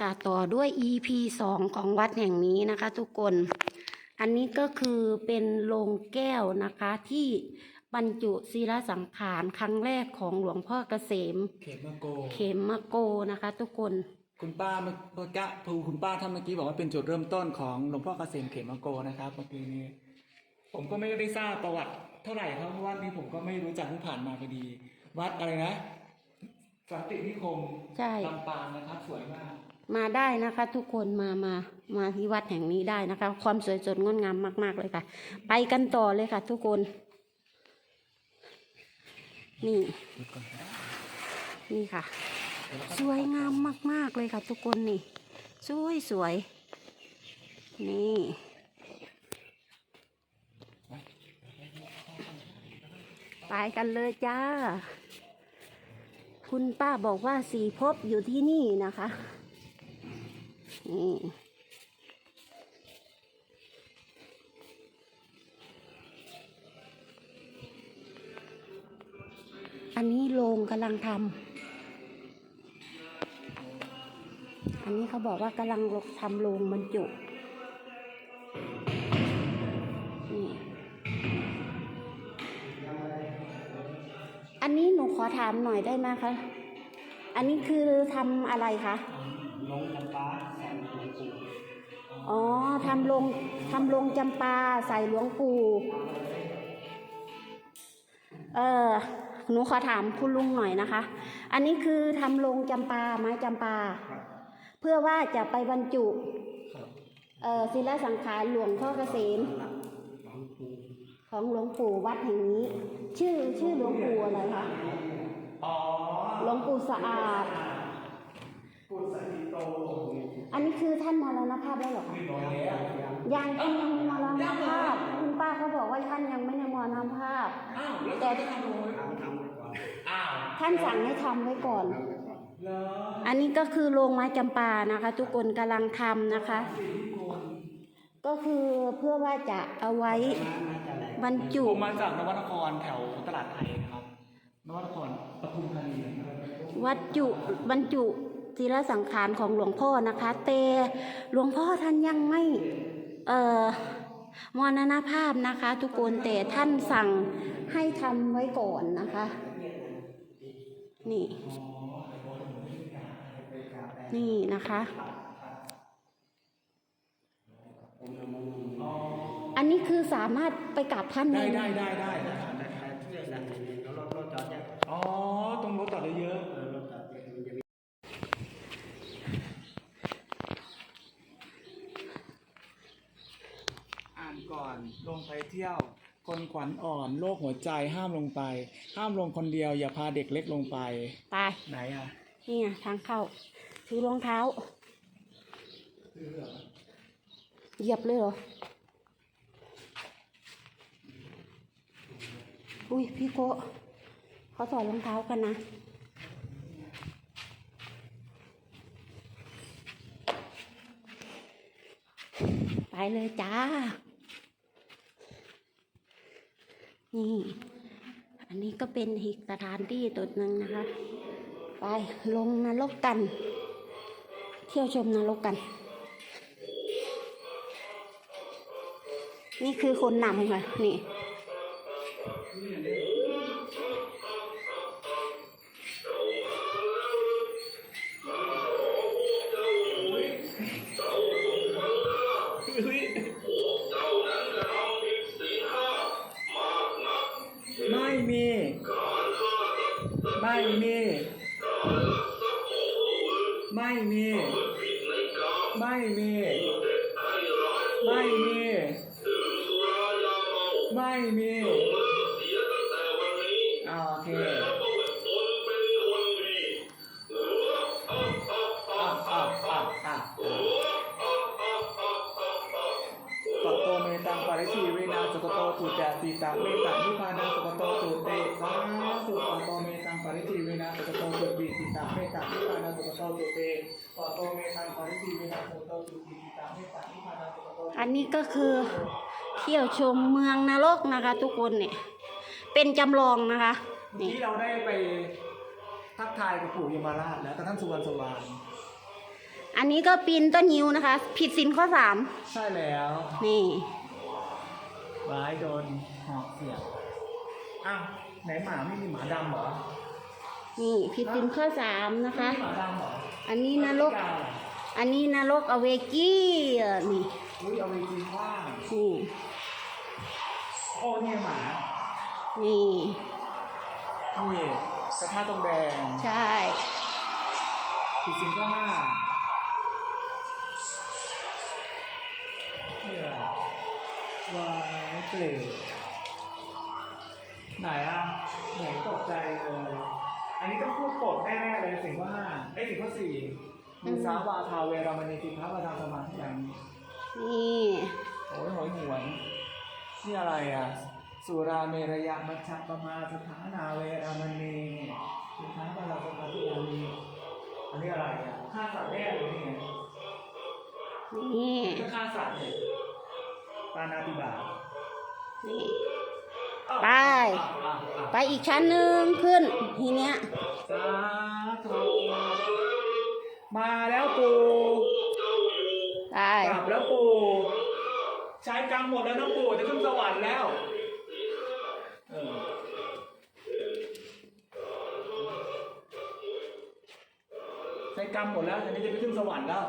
ค่ะต่อด้วย EP สองของวัดแห่งนี้นะคะทุกคน อันนี้ก็คือเป็นโลงแก้วนะคะที่บรรจุศีลสังขารครั้งแรกของหลวงพ่อเกษม เขมมาโก เขมมะโกนะคะ ทุกคนคุณป้าเมื่อเมื่อกี้ครูคุณป้าท่านเมื่อกี้บอกว่าเป็นจุดเริ่มต้นของหลวงพ่อเกษมเขมมาโกนะครับเมื่อกี้นี้ ผมก็ไม่ได้ทราบประวัติเท่าไหร่ครับเพราะว่านี่ผมก็ไม่รู้จักเพิ่งผ่านมาพอดี วัดอะไรนะสันตินิคมใช่ลำปางนะครับสวยมาก มาได้นะคะ ทุกคนมามามาที่วัดแห่งนี้ได้นะคะ ความสวยสดงดงามมาก ๆ เลยค่ะ ไปกันต่อเลยค่ะ ทุกคน นี่ นี่ค่ะ สวยงามมาก ๆ เลยค่ะ ทุกคนนี่ สวยสวยนี่ไปกันเลยจ้า คุณป้าบอกว่าสีพบอยู่ที่นี่นะคะ อันนี้โรงกำลังทำ อันนี้เขาบอกว่ากำลังทำโรงบรรจุอันนี้หนูขอถามหน่อยได้ไหมคะ อันนี้คือทำอะไรคะลงลำปางสนหลวงปู่ อ๋อทำโรงทำโรงจำปาใส่หลวงปู่เออหนูขอถามคุณลุงหน่อยนะคะ อันนี้คือทำโรงจำปาไม้จำปา เพื่อว่าจะไปบรรจุครับเอ่อศิลสังขารหลวงพ่อเกษมของหลวงปู่วัดแห่งนี้ ชื่อชื่อหลวงปู่อะไรคะอ๋อหลวงปู่สะอาดปู่สันติโต อันนี้คือท่านมรณภาพแล้วเหรอคะน้อยแล้วยังท่านยังไม่มรณภาพ คุณป้าเขาบอกว่าท่านยังไม่ได้มรณภาพ อ้าวแล้วแต่จะทำลงไว้อ้าวท่านสั่งให้ทำไว้ก่อนเหรออันนี้ก็คือโรงไม้จำปานะคะ ทุกคนกำลังทำนะคะ ก็คือเพื่อว่าจะเอาไว้บรรจุผมมาจากนวนครแถวตลาดไทยนะครับนวนครปทุมธานีนะครับวัดจุบรรจุ ศีลสังขารของหลวงพ่อนะคะแต่หลวงพ่อท่านยังไม่เอ่อมรณภาพนะคะ ทุกคนแต่ท่านสั่งให้ทำไว้ก่อนนะคะ นี่ นี่นะคะ อันนี้คือสามารถไปกราบท่านได้ได้ไหมได้ได้ได้อ๋อ ตรงรถจอดได้เยอะ อ่านก่อนลงไปเที่ยว คนขวัญอ่อนโรคหัวใจห้ามลงไป ห้ามลงคนเดียวอย่าพาเด็กเล็กลงไปไปไหนอะนี่ไงทางเข้าถือรองเท้า เหยียบเลยเหรอ อุ้ยพี่โกะเขาถอดรองเท้ากันนะ ไปเลยจ้า นี่ อันนี้ก็เป็นอีกสถานที่ตัวหนึ่งนะคะ ไปลงนรกกัน เที่ยวชมนรกกัน นี่คือคนนำค่ะ นี่ ม่มี ไม่มี ไม่มี ไม่มี ไม่มี จาติตาเมตตานิพพานาสุกโตตุเตสาธุปะโตเมตังปาริชีเวนาสุกโตตุติติตาเมตตานิพพานาสุกโตตุเตปะโตเมตังปาริชีเวนาสุกโตตุติติตาเมตตานิพพานาสุกโตตุอันนี้ก็คือเที่ยวชมเมืองนรกนะคะ ทุกคนเนี่ยเป็นจำลองนะคะเมื่อนี่กี้เราได้ไปทักทายกับปู่ยมราชแล้วกับท่านสุวรรณสวรรณอันนี้ก็ปีนต้นยิวนะคะ ผิดสินข้อสามใช่แล้ว นี่ร้ายโดน หอกเสียบอ้าวไหนหมาไม่มีหมาดำเหรอนี่ผิดสินข้อสามนะคะ ไม่มีหมาดำเหรออันนี้นรก ไม่กล้าเหรออันนี้นรกอเวกี้อะนี่อุ้ยเอาไปกินว่างนี่โอ้เนี่ยหมานี่ นี่กระทะตรงแดงใช่ ผิดสินข้อห้าเนี่ยว้ายเกลี ไหนอะไหนตกใจเลย อันนี้ต้องพูดกดแน่ๆเลยสิ่งข้อห้าไอ้ยสิ่งข้อสี่มุสาวาทาเวรามณีติพระประธานสมาธิอย่างนี้นี่โอ้ยหอยหวนนี่อะไรอะ สุราเมรยะมัชฌะปมาสถานาเวรามณีติพระประธานสมาธิอย่างนี้อันนี้อะไรอะฆ่าสัตว์แน่เลยนี่ไงนี่ก็ฆ่าสัตว์เนี่ยปานาติบาตนี่อ้าว ไปอะอะอะไปอีกชั้นหนึ่งขึ้นทีเนี้ย สาธุมาแล้วปูไป กลับแล้วปูใช้กรรมหมดแล้วนะปูจะขึ้นสวรรค์แล้วเออใช้กรรมหมดแล้วทีนี้จะไปขึ้นสวรรค์แล้ว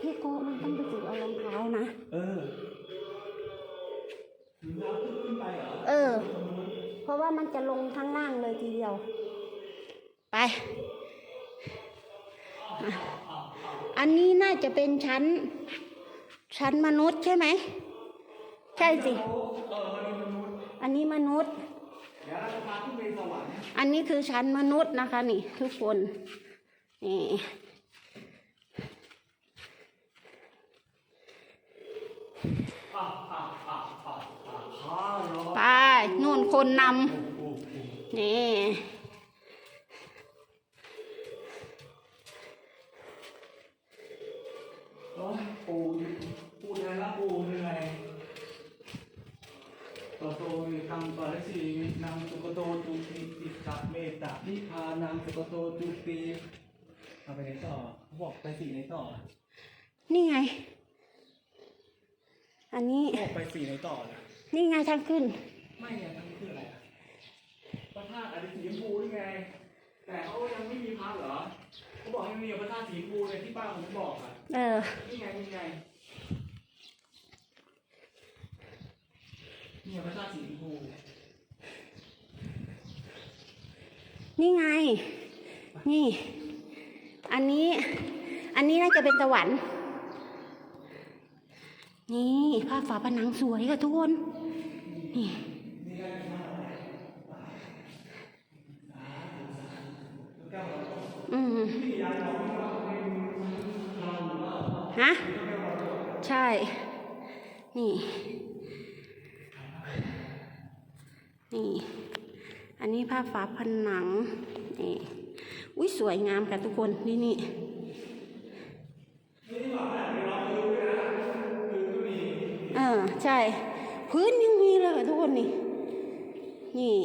พี่โกมันต้องไปฝึกเอารองเท้านะ เออถึงแล้วขึ้นไป เออ เพราะว่ามันจะลงทั้งล่างเลยทีเดียว ไป อันนี้น่าจะเป็นชั้น ชั้นมนุษย์ใช่ไหม ใช่สิ อันนี้มนุษย์ อันนี้คือชั้นมนุษย์นะคะ นี่ ทุกคน นี่ อะอะอะอะอะข้าเหรอ ไปนู่น คนนำนี่โอ้ยปูปูเหนื่อยละปูเหนื่อยต่อโตวิตังปาริสีวินังสุกโตจุติติกะเมตตานิพานังสุกโตจุติเอาไปไหนต่อเขาบอกไปสี่ไหนต่อ นี่ไง อันนี้เขาบอกไปสี่ไหนต่อนะนี่ไงทางขึ้น ไม่ไงมันคืออะไรอะพระธาตุอะไรสีชมพูนี่ไง แต่เขายังไม่มีพระเหรอเขาบอกให้มีพระธาตุสีชมพูเลยที่ป้าผมบอกอะเออนี่ไงนี่ไงนี่ไงพระธาตุสีชมพูนี่ไง นี่ อันนี้ อันนี้น่าจะเป็นสวรรค์ นี่ภาพฝาผนังสวยค่ะทุกคน นี่ อืมฮะ ใช่ นี่ นี่ อันนี้ภาฝาผนัง นี่ อุ้ยสวยงามค่ะทุกคน นี่นี่เออใช่ พื้นยังมีเลยค่ะทุกคนนี่ นี่